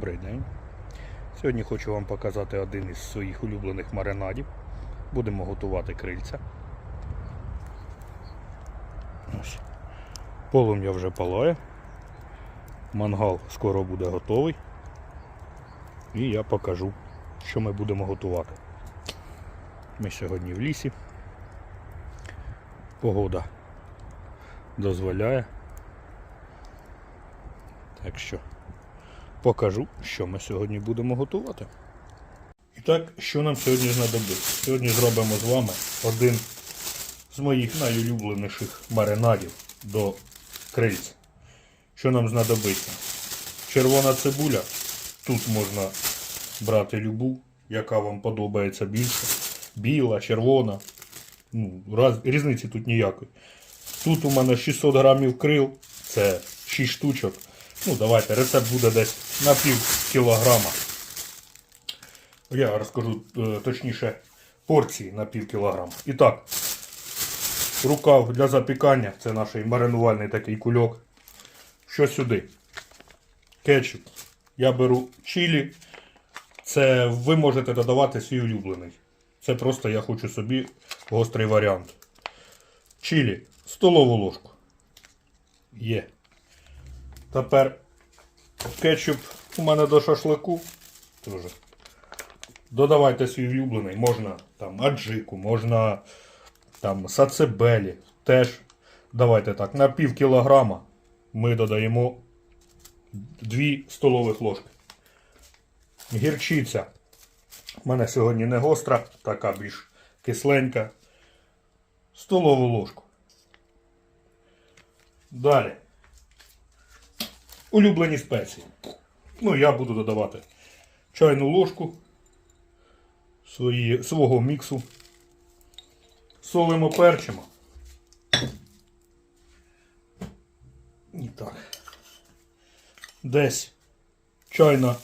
Добрий день. Сьогодні хочу вам показати один із своїх улюблених маринадів. Будемо готувати крильця. Полум'я вже палає. Мангал скоро буде готовий. І я покажу, що ми будемо готувати. Ми сьогодні в лісі. Погода дозволяє. Так що покажу, що ми сьогодні будемо готувати. І так, що нам сьогодні знадобиться? Сьогодні зробимо з вами один з моїх найулюбленіших маринадів до крильця. Що нам знадобиться? Червона цибуля. Тут можна брати любу, яка вам подобається більше. Біла, червона. Ну, раз, різниці тут ніякої. Тут у мене 600 грамів крил, це 6 штучок. Ну, давайте, рецепт буде десь на пів кілограма. Я розкажу е, точніше порції на пів кілограма. І так, рукав для запікання, це наш маринувальний такий кульок. Що сюди? Кетчуп. Я беру чилі. Це ви можете додавати свій улюблений. Це просто я хочу собі гострий варіант. Чилі. Столову ложку. Є. Тепер кетчуп у мене до шашлику. Тоже. Додавайте свій улюблений. Можна там аджику, можна там сацебелі. Теж давайте так, на пів кілограма ми додаємо 2 столових ложки. Гірчиця. У мене сьогодні не гостра, така більш кисленька. Столову ложку. Далі. Улюблені спеції. Ну, я буду додавати чайну ложку свої, свого міксу. Солимо перчимо. І так. Десь чайна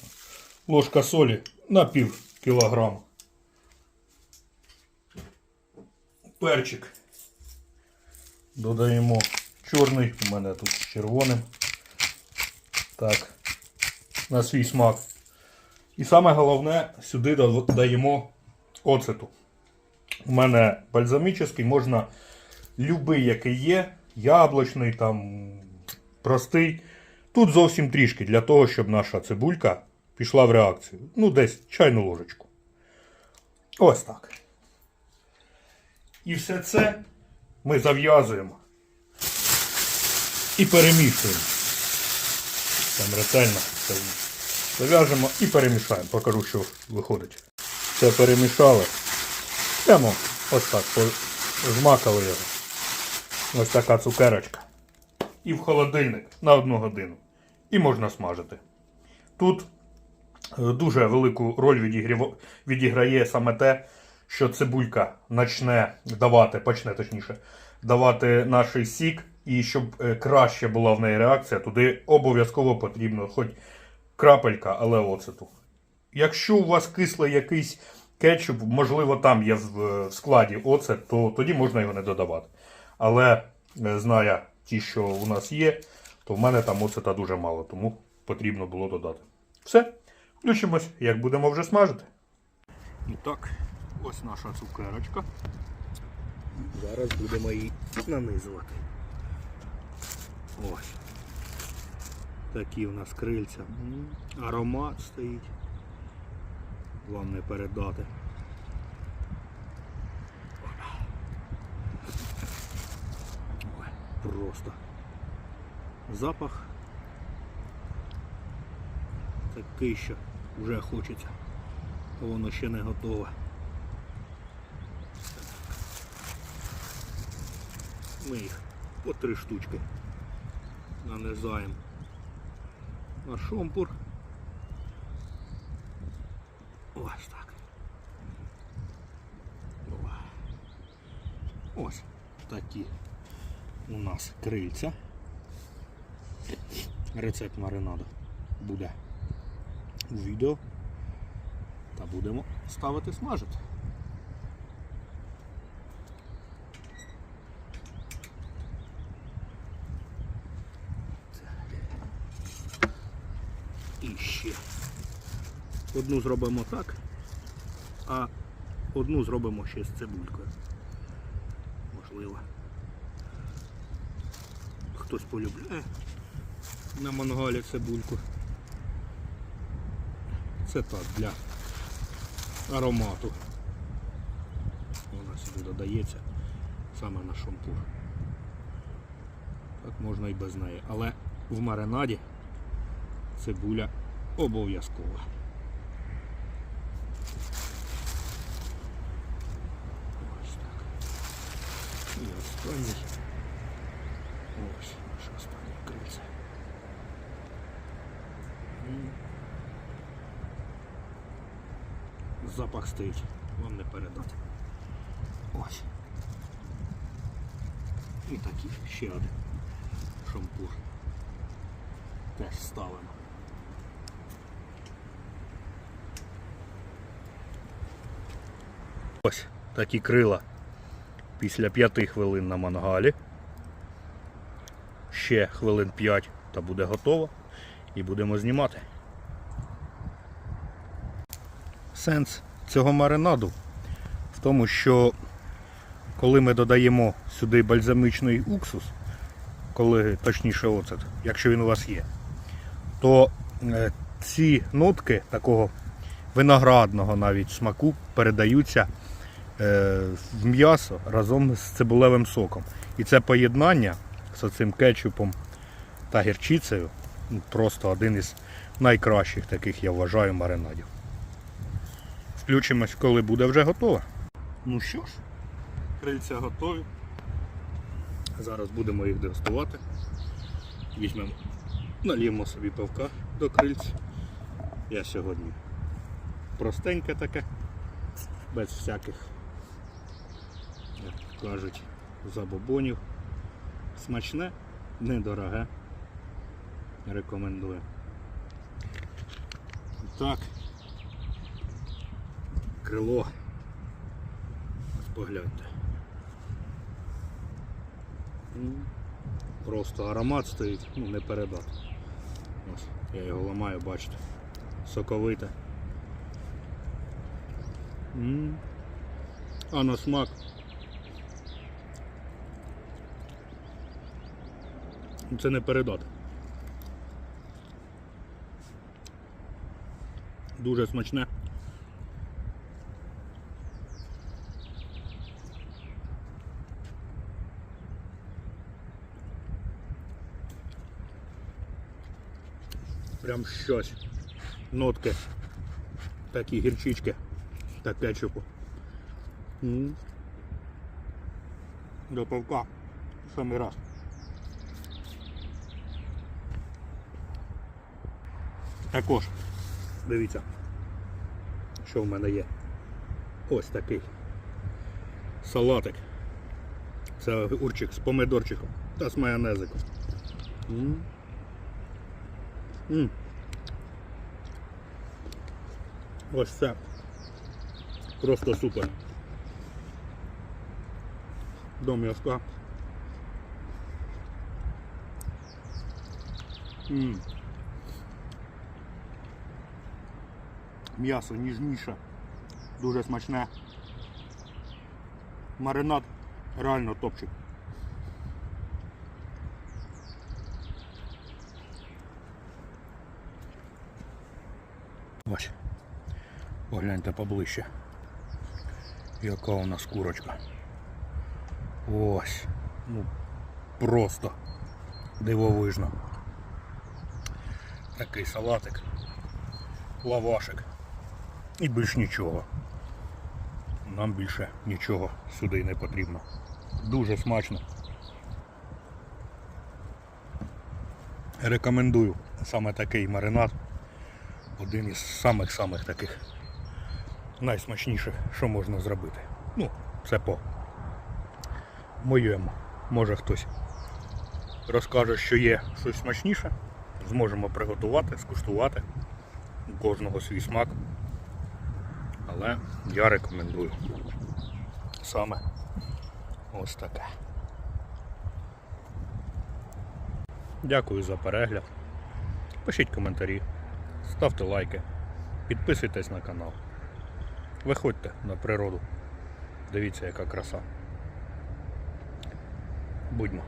ложка солі на пів кілограма. Перчик. Додаємо чорний, у мене тут червоним. Так, на свій смак. І саме головне, сюди додаємо оцету. У мене бальзамічний, можна любий, який є, яблучний, там, простий. Тут зовсім трішки для того, щоб наша цибулька пішла в реакцію. Ну, десь чайну ложечку. Ось так. І все це ми зав'язуємо і перемішуємо. Там ретельно це зав'яжемо і перемішаємо. Покажу, що виходить. Все перемішали. Прямо ось так змакали його. Ось така цукерочка. І в холодильник на одну годину. І можна смажити. Тут е, дуже велику роль відіграє саме те, що цибулька почне давати, почне точніше, давати наш сік, і щоб е, краще була в неї реакція, туди обов'язково потрібно хоч крапелька, але оцету. Якщо у вас кислий якийсь кетчуп, можливо, там є в, в складі оцет, то тоді можна його не додавати. Але е, знає ті, що у нас є, то в мене там оцета дуже мало, тому потрібно було додати. Все, включимось, як будемо вже смажити. І так, ось наша цукерочка. Зараз будемо її нанизувати. Ось. Такі у нас крильця. Аромат стоїть. Вам не передати. Ой, Просто запах такий, що вже хочеться, воно ще не готове. Ми їх по три штучки нанизаємо на шомпур. Ось так. Ось такі у нас крильця. Рецепт маринаду буде у відео. Та будемо ставити смажити. Ще Одну зробимо так, а одну зробимо ще з цибулькою. Можливо. Хтось полюбляє на мангалі цибульку. Це так для аромату. Вона сюди додається саме на шампур. Так можна і без неї. Але в маринаді цибуля обов'язкова. Ось так. І останній. Ось наше останнє крильце. Запах стоїть, вам не передати. Ось. І такий ще один шампур. Теж ставимо. Ось такі крила після п'яти хвилин на мангалі. Ще хвилин 5 та буде готово. І будемо знімати. Сенс цього маринаду в тому, що коли ми додаємо сюди бальзамичний уксус, коли точніше оцет, якщо він у вас є, то е, ці нотки такого виноградного навіть смаку передаються в м'ясо разом з цибулевим соком. І це поєднання з цим кетчупом та гірчицею ну, просто один із найкращих таких, я вважаю, маринадів. Включимось, коли буде вже готове. Ну що ж, крильця готові. Зараз будемо їх дегустувати. Візьмемо, наліємо собі пивка до крильця. Я сьогодні простеньке таке, без всяких, як кажуть, забобонів. Смачне, недороге. Рекомендую. Так. Крило. Погляньте. Просто аромат стоїть, ну не передати. Ось, я його ламаю, бачите. Соковите. А на смак. Це не передати. Дуже смачне. Прям щось. Нотки. Такі гірчички та кетчупу. До пивка. Самий раз. Також, дивіться, що в мене є. Ось такий салатик. Це огурчик з помидорчиком та з майонезиком. М. М. Ось це. Просто супер. До м'язка. М. М'ясо ніжніше, дуже смачне. Маринад реально топчик. Ось. Погляньте поближче. Яка у нас курочка. Ось. Ну, просто дивовижно. Такий салатик, лавашик. І більш нічого. Нам більше нічого сюди не потрібно. Дуже смачно. Рекомендую саме такий маринад. Один із самих-самих таких найсмачніших, що можна зробити. Ну, це по моєму. Може хтось розкаже, що є щось смачніше. Зможемо приготувати, скуштувати. У кожного свій смак. Але я рекомендую саме ось таке. Дякую за перегляд. Пишіть коментарі, ставте лайки. Підписуйтесь на канал. Виходьте на природу. Дивіться, яка краса. Будьмо.